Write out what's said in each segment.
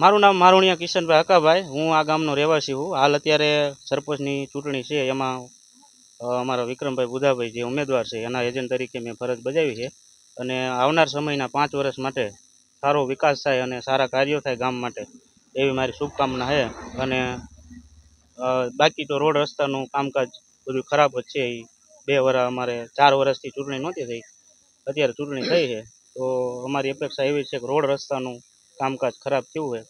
મારું નામ મારુણિયા કિશનભાઈ હકાભાઈ. હું આ ગામનો રહેવાસી હું. હાલ અત્યારે સરપંચની ચૂંટણી છે. એમાં અમારા વિક્રમભાઈ બુધાભાઈ જે ઉમેદવાર છે, એના એજન્ટ તરીકે મેં ફરજ બજાવી છે. અને આવનાર સમયના પાંચ વર્ષ માટે સારો વિકાસ થાય અને સારા કાર્યો થાય ગામ માટે. એવી મારી શુભકામના છે. અને બાકી તો રોડ રસ્તાનું કામકાજ બધું ખરાબ જ છે. એ બે વર્ષ અમારે ચાર વર્ષથી ચૂંટણી નહોતી થઈ. અત્યારે ચૂંટણી થઈ છે. તો અમારી અપેક્ષા એવી છે કે રોડ રસ્તાનું કામકાજ ખરાબ થયું હોય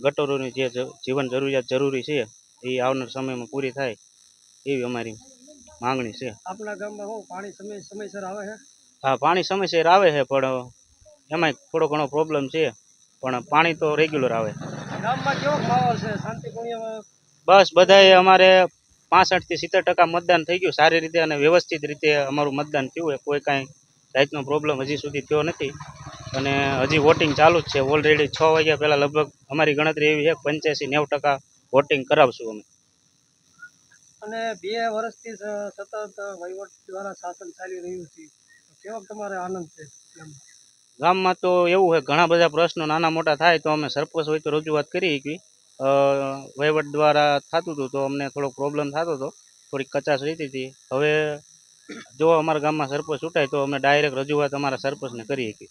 ગટરોની જે જીવન જરૂરિયાત જરૂરી છે એ આવનાર સમયમાં પૂરી થાય એવી અમારી માંગણી છે. આપણા ગામમાં શું પાણી સમય સમયસર આવે છે હા પાણી સમયસર આવે છે પણ એમાંય થોડો ઘણો પ્રોબ્લેમ છે પણ પાણી તો રેગ્યુલર આવે. ગામમાં કેવો માહોલ છે? શાંતિપૂર્ણ? બસ બધાએ અમારે પાસઠથી સિત્તેર ટકા મતદાન થઈ ગયું સારી રીતે અને વ્યવસ્થિત રીતે અમારું મતદાન થયું હોય કોઈ કાંઈ જાતનો પ્રોબ્લેમ હજી સુધી થયો નથી. અને હજી વોટિંગ ચાલુ જ છે. ઓલરેડી છ વાગ્યા પહેલાં લગભગ અમારી ગણતરી એવી છે પંચ્યાસી નેવું ટકા વોટિંગ કરાવશું અમે. અને બે વર્ષથી સતત વહીવટ દ્વારા શાસન ચાલી રહ્યું છે. કેવો તમારે આનંદ છે ગામમાં? તો એવું છે ઘણા બધા પ્રશ્નો નાના મોટા થાય તો અમે સરપંચ હોય તો રજૂઆત કરી કે વહીવટ દ્વારા થતું હતું તો અમને થોડોક પ્રોબ્લેમ થતો હતો. થોડીક કચાશ રહેતી હતી. હવે જો અમારા ગામમાં સરપંચ ચૂંટાય તો અમે ડાયરેક્ટ રજૂઆત અમારા સરપંચને કરી શકીએ.